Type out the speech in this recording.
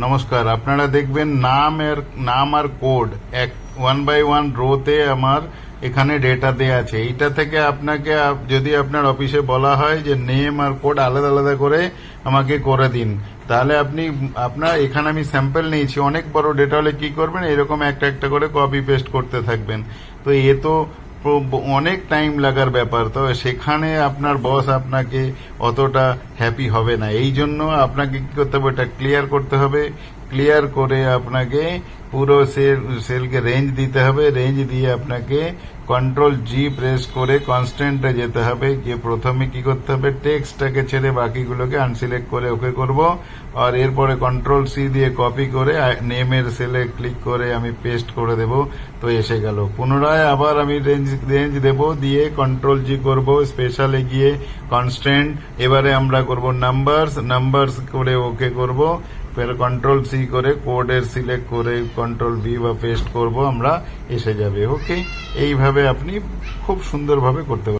নমস্কার, আপনারা দেখবেন নাম এর, নাম আর কোড এক ওয়ান বাই ওয়ান রোতে আমার এখানে ডেটা দেয়া আছে। এইটা থেকে আপনাকে যদি আপনার অফিসে বলা হয় যে নেম আর কোড আলাদা আলাদা করে আমাকে করে দিন। তাহলে আপনি, আপনার, এখানে আমি স্যাম্পল নিয়েছি, অনেক বড় ডেটা হলে কি করবেন? এরকম একটা একটা করে কপি পেস্ট করতে থাকবেন। তো এ তো অনেক টাইম লাগার ব্যাপার। তো সেখানে আপনার বস আপনাকে অতটা হ্যাপি হবে না। এই জন্য আপনাকে কি করতে হবে, এটা ক্লিয়ার করতে হবে। ক্লিয়ার করে আপনাকে পুরো সেল সেলকে রেঞ্জ দিতে হবে। রেঞ্জ দিয়ে আপনাকে কন্ট্রোল জি প্রেস করে কনস্ট্যান্টে যেতে হবে। গিয়ে প্রথমে কি করতে হবে টেক্সটটাকে ছেড়ে বাকিগুলোকে আনসিলেক্ট করে ওকে করব। আর এরপরে কন্ট্রোল সি দিয়ে কপি করে নেমের সেলে ক্লিক করে আমি পেস্ট করে দেব। তো এসে গেল। পুনরায় আবার আমি রেঞ্জ রেঞ্জ দেব, দিয়ে কন্ট্রোল জি করব। স্পেশালে গিয়ে কনস্ট্যান্ট এবারে আমরা করব নাম্বারস নাম্বারস করে ওকে করব, ফের কন্ট্রোল সি করে কোডের সিলেক্ট করে কন্ট্রোল ভি বা পেস্ট করব, আমরা এসে যাবে ওকে এইভাবে আপনি খুব সুন্দরভাবে করতে